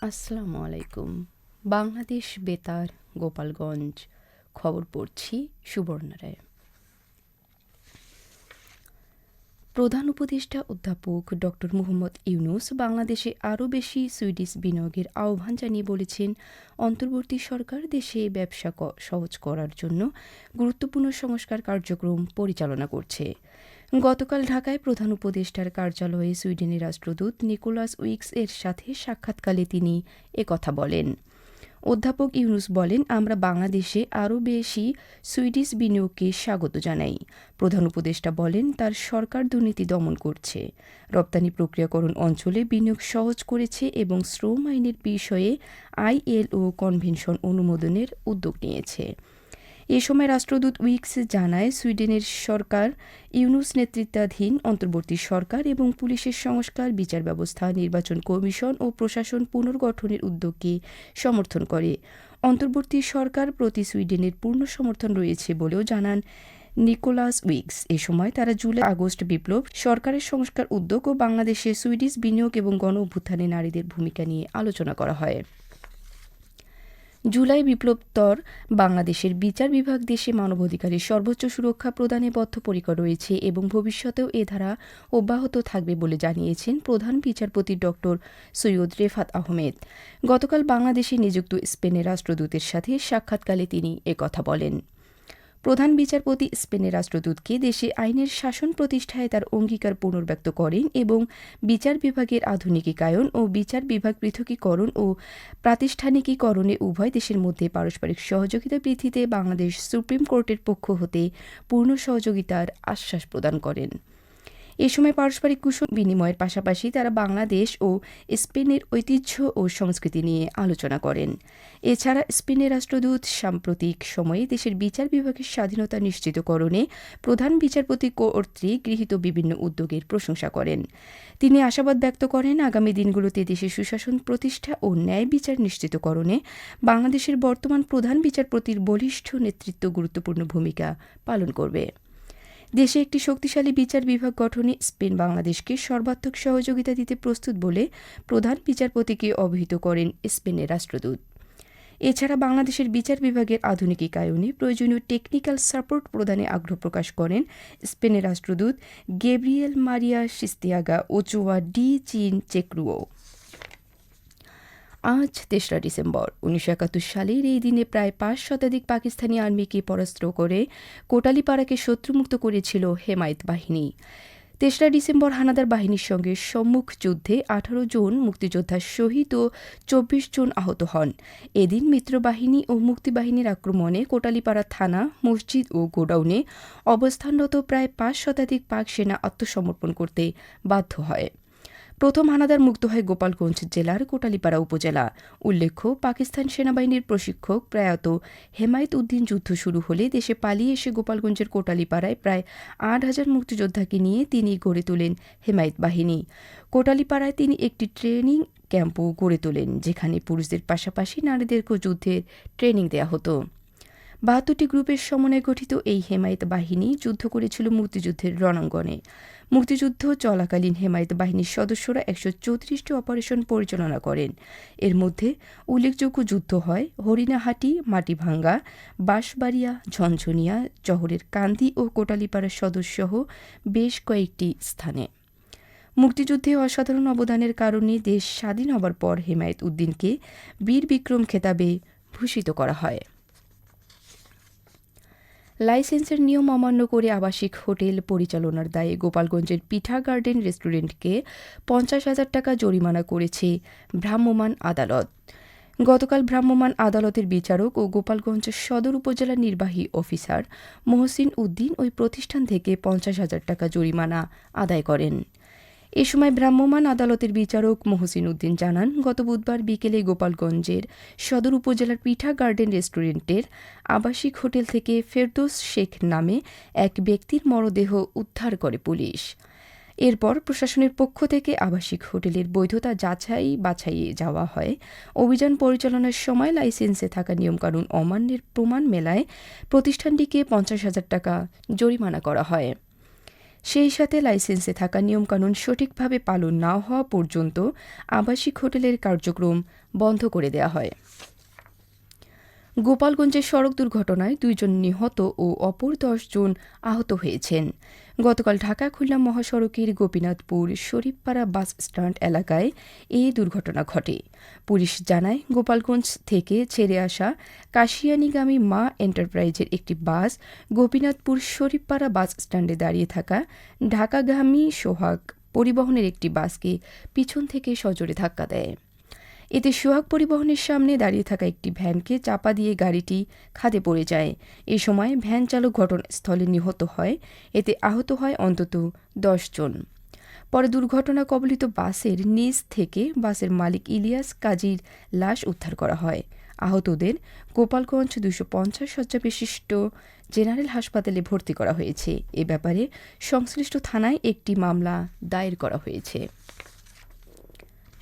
আসসালামু আলাইকুম। বাংলাদেশ বেতার, গোপালগঞ্জ। খবর পড়ছি সুবর্ণা রায়। প্রধান উপদেষ্টা অধ্যাপক ডক্টর মুহম্মদ ইউনুস বাংলাদেশে আরও বেশি সুইডিশ বিনিয়োগের আহ্বান জানিয়ে বলেছেন, অন্তর্বর্তী সরকার দেশে ব্যবসা সহজ করার জন্য গুরুত্বপূর্ণ সংস্কার কার্যক্রম পরিচালনা করছে। গতকাল ঢাকায় প্রধান উপদেষ্টার কার্যালয়ে সুইডেনের রাষ্ট্রদূত নিকোলাস উইক্স এর সাথে সাক্ষাৎকালে তিনি একথা বলেন। অধ্যাপক ইউনুস বলেন, আমরা বাংলাদেশে আরও বেশি সুইডিশ বিনিয়োগকে স্বাগত জানাই। প্রধান উপদেষ্টা বলেন, তার সরকার দুর্নীতি দমন করছে। রপ্তানি প্রক্রিয়াকরণ অঞ্চলে বিনিয়োগ সহজ করেছে এবং শ্রম আইনের বিষয়ে আইএলও কনভেনশন অনুমোদনের উদ্যোগ নিয়েছে। এ সময় রাষ্ট্রদূত উইক্স জানায়, সুইডেনের সরকার, ইউনুস নেতৃত্বাধীন অন্তর্বর্তী সরকার এবং পুলিশের সংস্কার, বিচার ব্যবস্থা, নির্বাচন কমিশন ও প্রশাসন পুনর্গঠনের উদ্যোগকে সমর্থন করে। অন্তর্বর্তী সরকার প্রতি সুইডেনের পূর্ণ সমর্থন রয়েছে বলেও জানান নিকোলাস উইক্স। এ সময় তারা জুলাই আগস্ট বিপ্লব, সরকারের সংস্কার উদ্যোগ ও বাংলাদেশে সুইডিশ বিনিয়োগ এবং গণ অভ্যুত্থানে নারীদের ভূমিকা নিয়ে আলোচনা করা হয়। জুলাই বিপ্লবতর বাংলাদেশের বিচার বিভাগ দেশে মানবাধিকারের সর্বোচ্চ সুরক্ষা প্রদানে বদ্ধপরিকর রয়েছে এবং ভবিষ্যতেও এ ধারা অব্যাহত থাকবে বলে জানিয়েছেন প্রধান বিচারপতি ড সৈয়দ রেফাত আহমেদ। গতকাল বাংলাদেশে নিযুক্ত স্পেনের রাষ্ট্রদূতের সাথে সাক্ষাৎকালে তিনি একথা বলেন। প্রধান বিচারপতি স্পেনের রাষ্ট্রদূতকে দেশে আইনের শাসন প্রতিষ্ঠায় তার অঙ্গীকার পুনর্ব্যক্ত করেন এবং বিচার বিভাগের আধুনিকীকায়ন ও বিচার বিভাগ পৃথকীকরণ ও প্রাতিষ্ঠানিকীকরণে উভয় দেশের মধ্যে পারস্পরিক সহযোগিতা বৃদ্ধিতে বাংলাদেশ সুপ্রিম কোর্টের পক্ষ হতে পূর্ণ সহযোগিতার আশ্বাস প্রদান করেন। এ সময় পারস্পরিক কুশল বিনিময়ের পাশাপাশি তারা বাংলাদেশ ও স্পেনের ঐতিহ্য ও সংস্কৃতি নিয়ে আলোচনা করেন। এছাড়া স্পেনের রাষ্ট্রদূত সাম্প্রতিক সময়ে দেশের বিচার বিভাগের স্বাধীনতা নিশ্চিতকরণে প্রধান বিচারপতি কর্তৃক গৃহীত বিভিন্ন উদ্যোগের প্রশংসা করেন। তিনি আশাবাদ ব্যক্ত করেন, আগামী দিনগুলোতে দেশে সুশাসন প্রতিষ্ঠা ও ন্যায় বিচার নিশ্চিতকরণে বাংলাদেশের বর্তমান প্রধান বিচারপতির বলিষ্ঠ নেতৃত্ব গুরুত্বপূর্ণ ভূমিকা পালন করবে। দেশে একটি শক্তিশালী বিচার বিভাগ গঠনে স্পেন বাংলাদেশকে সর্বাত্মক সহযোগিতা দিতে প্রস্তুত বলে প্রধান বিচারপতিকে অবহিত করেন স্পেনের রাষ্ট্রদূত। এছাড়া বাংলাদেশের বিচার বিভাগের আধুনিকীকরণে প্রয়োজনীয় টেকনিক্যাল সাপোর্ট প্রদানে আগ্রহ প্রকাশ করেন স্পেনের রাষ্ট্রদূত Gabriel Maria Sistiaga Ochoa de Chinchetru আজ তেসরা ডিসেম্বর। উনিশশো একাত্তর সালের এই দিনে প্রায় পাঁচ শতাধিক পাকিস্তানি আর্মিকে পরাস্ত করে কোটালিপাড়াকে শত্রুমুক্ত করেছিল হেমায়ত বাহিনী। তেসরা ডিসেম্বর হানাদার বাহিনীর সঙ্গে সম্মুখ যুদ্ধে আঠারো জন মুক্তিযোদ্ধা শহীদ ও চব্বিশ জন আহত হন। এদিন মিত্রবাহিনী ও মুক্তিবাহিনীর আক্রমণে কোটালিপাড়া থানা, মসজিদ ও গোডাউনে অবস্থানরত প্রায় পাঁচ শতাধিক পাক সেনা আত্মসমর্পণ করতে বাধ্য হয়। প্রথম হানাদার মুক্ত হয় গোপালগঞ্জ জেলার কোটালীপাড়া উপজেলা। উল্লেখ্য, পাকিস্তান সেনাবাহিনীর প্রশিক্ষক প্রয়াত হেমায়ত উদ্দিন যুদ্ধ শুরু হলে দেশে পালিয়ে এসে গোপালগঞ্জের কোটালীপাড়ায় প্রায় আট হাজার মুক্তিযোদ্ধাকে নিয়ে তিনি গড়ে তোলেন হেমায়ত বাহিনী। কোটালীপাড়ায় তিনি একটি ট্রেনিং ক্যাম্পও গড়ে তোলেন, যেখানে পুরুষদের পাশাপাশি নারীদেরকেও যুদ্ধের ট্রেনিং দেওয়া হতো। বাহাত্তরটি গ্রুপের সমন্বয়ে গঠিত এই হেমায়ত বাহিনী যুদ্ধ করেছিল মুক্তিযুদ্ধের রণাঙ্গনে। মুক্তিযুদ্ধ চলাকালীন হেমায়ত বাহিনীর সদস্যরা একশো চৌত্রিশটি অপারেশন পরিচালনা করেন। এর মধ্যে উল্লেখযোগ্য যুদ্ধ হয় হরিণাহাটি, মাটিভাঙ্গা, বাঁশবাড়িয়া, ঝনঝনিয়া, জহরের কান্দি ও কোটালীপাড়ার সদস্যসহ বেশ কয়েকটি স্থানে। মুক্তিযুদ্ধে অসাধারণ অবদানের কারণে দেশ স্বাধীন হবার পর হেমায়ত উদ্দিনকে বীর বিক্রম খেতাবে ভূষিত করা হয়। লাইসেন্সের নিয়ম অমান্য করে আবাসিক হোটেল পরিচালনার দায়ে গোপালগঞ্জের পিঠা গার্ডেন রেস্টুরেন্টকে পঞ্চাশ হাজার টাকা জরিমানা করেছে ভ্রাম্যমাণ আদালত। গতকাল ভ্রাম্যমাণ আদালতের বিচারক ও গোপালগঞ্জ সদর উপজেলা নির্বাহী অফিসার মহসিন উদ্দিন ওই প্রতিষ্ঠান থেকে পঞ্চাশ হাজার টাকা জরিমানা আদায় করেন। এ সময় ভ্রাম্যমাণ আদালতের বিচারক মহসিন উদ্দিন জানান, গত বুধবার বিকেলে গোপালগঞ্জের সদর উপজেলার পিঠা গার্ডেন রেস্টুরেন্টের আবাসিক হোটেল থেকে ফেরদোস শেখ নামে এক ব্যক্তির মরদেহ উদ্ধার করে পুলিশ। এরপর প্রশাসনের পক্ষ থেকে আবাসিক হোটেলের বৈধতা যাচাই বাছাইয়ে যাওয়া হয়। অভিযান পরিচালনার সময় লাইসেন্সে থাকা নিয়মকানুন অমান্যের প্রমাণ মেলায় প্রতিষ্ঠানটিকে পঞ্চাশ হাজার টাকা জরিমানা করা হয়। সেই সাথে লাইসেন্সে থাকা নিয়মকানুন সঠিকভাবে পালন না হওয়া পর্যন্ত আবাসিক হোটেলের কার্যক্রম বন্ধ করে দেওয়া হয়। গোপালগঞ্জের সড়ক দুর্ঘটনায় দুইজন নিহত ও অপর দশজন আহত হয়েছেন। গতকাল ঢাকা খুলনা মহাসড়কের গোপীনাথপুর শরীফপাড়া বাস স্ট্যান্ড এলাকায় এই দুর্ঘটনা ঘটে। পুলিশ জানায়, গোপালগঞ্জ থেকে ছেড়ে আসা কাশিয়ানিগামী মা এন্টারপ্রাইজের একটি বাস গোপীনাথপুর শরীফপাড়া বাস স্ট্যান্ডে দাঁড়িয়ে থাকা ঢাকাগামী সোহাগ পরিবহনের একটি বাসকে পিছন থেকে সজোরে ধাক্কা দেয়। এতে সোহাগ পরিবহনের সামনে দাঁড়িয়ে থাকা একটি ভ্যানকে চাপা দিয়ে গাড়িটি খাদে পড়ে যায়। এ সময় ভ্যান চালক ঘটনাস্থলে নিহত হয়। এতে আহত হয় অন্তত জন। পরে দুর্ঘটনা কবলিত বাসের নিচ থেকে বাসের মালিক ইলিয়াস কাজীর লাশ উদ্ধার করা হয়। আহতদের গোপালগঞ্জ দুশো পঞ্চাশ শয্যা বিশিষ্ট জেনারেল হাসপাতালে ভর্তি করা হয়েছে। এ ব্যাপারে সংশ্লিষ্ট থানায় একটি মামলা দায়ের করা হয়েছে।